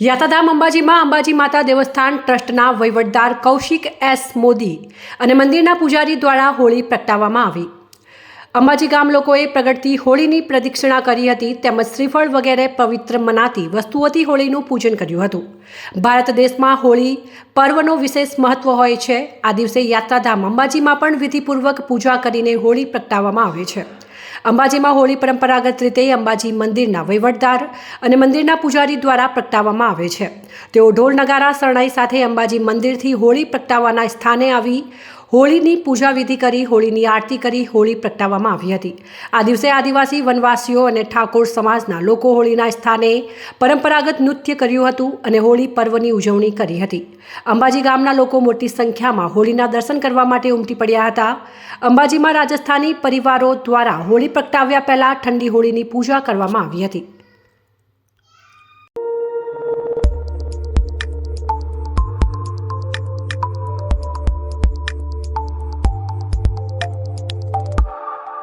યાત્રાધામ અંબાજીમાં અંબાજી માતા દેવસ્થાન ટ્રસ્ટના વહીવટદાર કૌશિક એસ મોદી અને મંદિરના પૂજારી દ્વારા હોળી પ્રગટાવવામાં આવી. અંબાજી ગામ લોકોએ પ્રગટતી હોળીની પ્રદક્ષિણા કરી હતી તેમજ શ્રીફળ વગેરે પવિત્ર મનાતી વસ્તુઓથી હોળીનું પૂજન કર્યું હતું. ભારત દેશમાં હોળી પર્વનો વિશેષ મહત્વ હોય છે. આ દિવસે યાત્રાધામ અંબાજીમાં પણ વિધિપૂર્વક પૂજા કરીને હોળી પ્રગટાવવામાં આવે છે. અંબાજીમાં હોળી પરંપરાગત રીતે અંબાજી મંદિરના વહીવટદાર અને મંદિરના પૂજારી દ્વારા પ્રગટાવવામાં આવે છે. તેઓ ઢોલ નગારા, શરણાઈ સાથે અંબાજી મંદિરથી હોળી પ્રગટાવવાના સ્થાને આવી હોળીની પૂજા વિધિ કરી, હોળીની આરતી કરી, હોળી પ્રગટાવવામાં આવી હતી. આ દિવસે આદિવાસી વનવાસીઓ અને ઠાકોર સમાજના લોકો હોળીના સ્થાને પરંપરાગત નૃત્ય કર્યું હતું અને હોળી પર્વની ઉજવણી કરી હતી. અંબાજી ગામના લોકો મોટી સંખ્યામાં હોળીના દર્શન કરવા માટે ઉમટી પડ્યા હતા. અંબાજીમાં રાજસ્થાની પરિવારો દ્વારા હોળી પ્રગટાવ્યા પહેલા ઠંડી હોળીની પૂજા કરવામાં આવી હતી.